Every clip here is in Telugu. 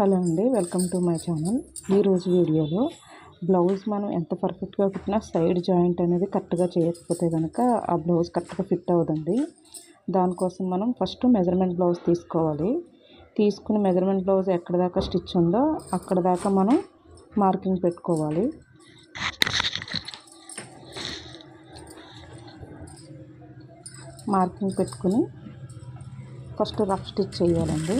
హలో అండి వెల్కమ్ టు మై ఛానల్. ఈరోజు వీడియోలో బ్లౌజ్ మనం ఎంత పర్ఫెక్ట్గా కుట్టినా సైడ్ జాయింట్ అనేది కరెక్ట్గా చేయకపోతే కనుక ఆ బ్లౌజ్ కరెక్ట్గా ఫిట్ అవ్వదండి. దానికోసం మనం ఫస్ట్ మెజర్మెంట్ బ్లౌజ్ తీసుకోవాలి. తీసుకుని మెజర్మెంట్ బ్లౌజ్ ఎక్కడ దాకా స్టిచ్ ఉందో అక్కడ దాకా మనం మార్కింగ్ పెట్టుకోవాలి. మార్కింగ్ పెట్టుకుని ఫస్ట్ రఫ్ స్టిచ్ చేయాలండి.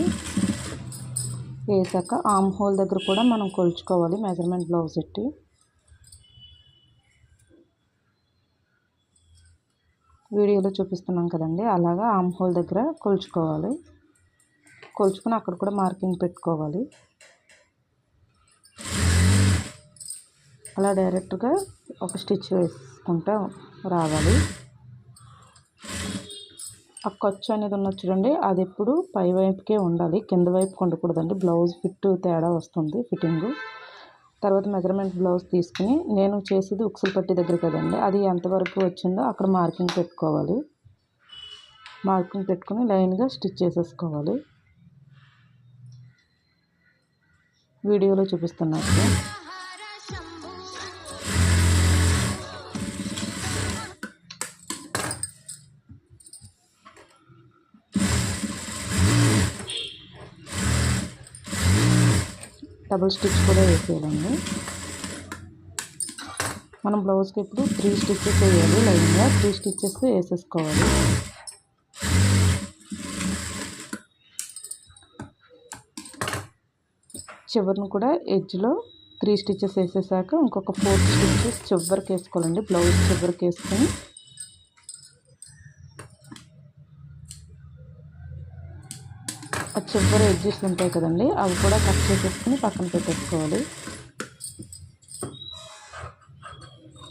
వేసాక ఆమ్ హోల్ దగ్గర కూడా మనం కొలుచుకోవాలి మెజర్మెంట్ బ్లౌజ్ పెట్టి. వీడియోలో చూపిస్తున్నాం కదండి అలాగా ఆమ్ హోల్ దగ్గర కొలుచుకోవాలి. కొలుచుకుని అక్కడ కూడా మార్కింగ్ పెట్టుకోవాలి. అలా డైరెక్ట్గా ఒక స్టిచ్ వేసుకుంటా రావాలి. ఆ ఖర్చు అనేది ఉన్నది చూడండి. అది ఎప్పుడు పై వైపుకే ఉండాలి. కింద వైపు ఉండకూడదండి. బ్లౌజ్ ఫిట్ తేడా వస్తుంది ఫిట్టింగ్. తర్వాత మెజర్మెంట్ బ్లౌజ్ తీసుకుని నేను చేసేది ఉక్సులు పట్టి దగ్గర కదండి. అది ఎంతవరకు వచ్చిందో అక్కడ మార్కింగ్ పెట్టుకోవాలి. మార్కింగ్ పెట్టుకుని లైన్గా స్టిచ్ చేసేసుకోవాలి. వీడియోలో చూపిస్తున్నట్టు. డబుల్ స్టిచ్ కూడా వేసేయాలండి మనం బ్లౌజ్కి ఇప్పుడు త్రీ స్టిచ్చెస్ వేయాలి లైన్గా త్రీ స్టిచ్చెస్ వేసేసుకోవాలి. చివరిని కూడా ఎడ్జ్లో త్రీ స్టిచ్చెస్ వేసేసాక ఇంకొక ఫోర్ స్టిచ్చెస్ చివరికి వేసుకోవాలండి బ్లౌజ్ చివరికి వేసుకొని. చివరి ఎడ్జెస్ ఉంటాయి కదండి అవి కూడా కట్ చేసేసుకుని పక్కన పెట్టేసుకోవాలి.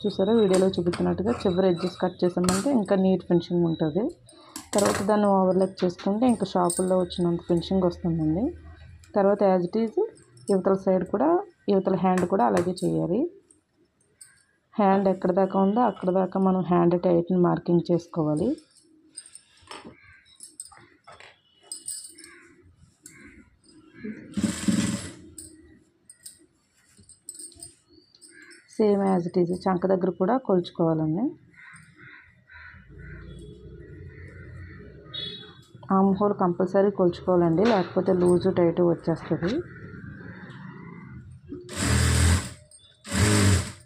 చూసారా వీడియోలో చూపించినట్టుగా చివరి ఎడ్జెస్ కట్ చేసామంటే ఇంకా నీట్ ఫినిషింగ్ ఉంటుంది. తర్వాత దాన్ని ఓవర్లాక్ చేసుకుంటే ఇంకా షాపుల్లో వచ్చినంత ఫినిషింగ్ వస్తుందండి. తర్వాత యాజ్ ఇట్ ఈజ్ యువతల సైడ్ కూడా యువతల హ్యాండ్ కూడా అలాగే చేయాలి. హ్యాండ్ ఎక్కడ దాకా ఉందో అక్కడ దాకా మనం హ్యాండ్ టైట్ని మార్కింగ్ చేసుకోవాలి. Same as it is. చంక దగ్గర కూడా కొలుచుకోవాలండి. ఆమ్ హోల్ కంపల్సరీ కొలుచుకోవాలండి లేకపోతే లూజు టైట్ వచ్చేస్తుంది.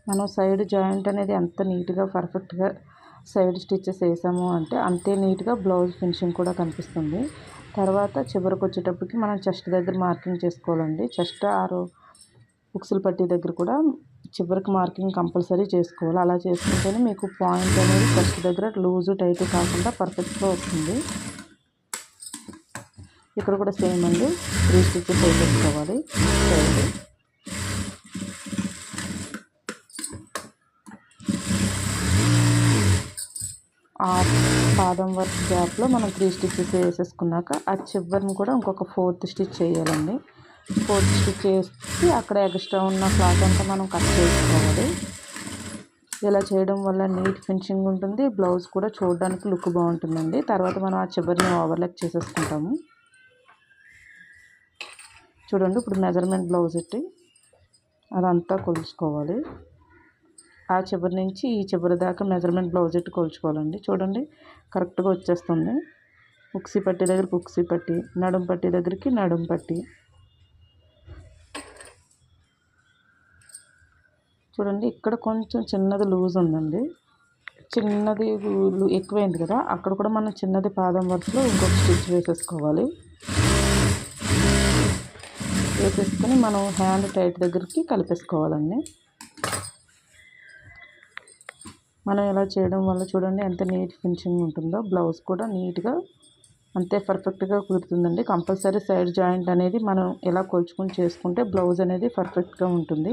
మనం సైడ్ జాయింట్ అనేది ఎంత నీట్గా పర్ఫెక్ట్గా సైడ్ స్టిచ్చెస్ వేసాము అంటే అంతే నీట్గా బ్లౌజ్ ఫినిషింగ్ కూడా కనిపిస్తుంది. తర్వాత చివరికి వచ్చేటప్పటికి మనం చెస్ట్ దగ్గర మార్కింగ్ చేసుకోవాలండి. చెస్ట్ ఆరు ఉక్సులు పట్టి దగ్గర కూడా చివరికి మార్కింగ్ కంపల్సరీ చేసుకోవాలి. అలా చేసుకుంటేనే మీకు పాయింట్ అనేది ఫస్ట్ దగ్గర లూజు టైట్ కాకుండా పర్ఫెక్ట్గా వస్తుంది. ఇక్కడ కూడా సేమ్ అండి. త్రీ స్టిచ్చెస్ వేసేసుకోవాలి సైడ్ ఆ పాదం వర్క్ గ్యాప్లో మనం త్రీ స్టిచ్చెస్ వేసేసుకున్నాక ఆ చివరిని కూడా ఇంకొక ఫోర్త్ స్టిచ్ చేయాలండి. ఫోర్త్ స్టిచ్ చేసి అక్కడ ఎక్స్ట్రా ఉన్న క్లాత్ అంతా మనం కట్ చేసుకోవాలి. ఇలా చేయడం వల్ల నీట్ ఫినిషింగ్ ఉంటుంది. బ్లౌజ్ కూడా చూడడానికి లుక్ బాగుంటుందండి. తర్వాత మనం ఆ చివరిని ఓవర్లాక్ చేసేసుకుంటాము. చూడండి ఇప్పుడు మెజర్మెంట్ బ్లౌజ్ ఇట్టి అదంతా కొలుచుకోవాలి. ఆ చివరి నుంచి ఈ చివరి దాకా మెజర్మెంట్ బ్లౌజ్ ఎట్టి కొలుచుకోవాలండి. చూడండి కరెక్ట్గా వచ్చేస్తుంది. ఉక్సీ పట్టి దగ్గరికి ఉక్సీ పట్టి నడుం పట్టి దగ్గరికి నడుం పట్టి. చూడండి ఇక్కడ కొంచెం చిన్నది లూజ్ ఉందండి. చిన్నది ఎక్కువైంది కదా అక్కడ కూడా మనం చిన్నది పాదం వరుసలో ఇంకొక స్టిచ్ వేసేసుకోవాలి. వేసేసుకొని మనం హ్యాండ్ టైట్ దగ్గరికి కలిపేసుకోవాలండి. మనం ఇలా చేయడం వల్ల చూడండి ఎంత నీట్ ఫినిషింగ్ ఉంటుందో బ్లౌజ్ కూడా నీట్గా అంతే పర్ఫెక్ట్గా కుదురుతుందండి. కంపల్సరీ సైడ్ జాయింట్ అనేది మనం ఎలా కొలుచుకొని చేసుకుంటే బ్లౌజ్ అనేది పర్ఫెక్ట్గా ఉంటుంది.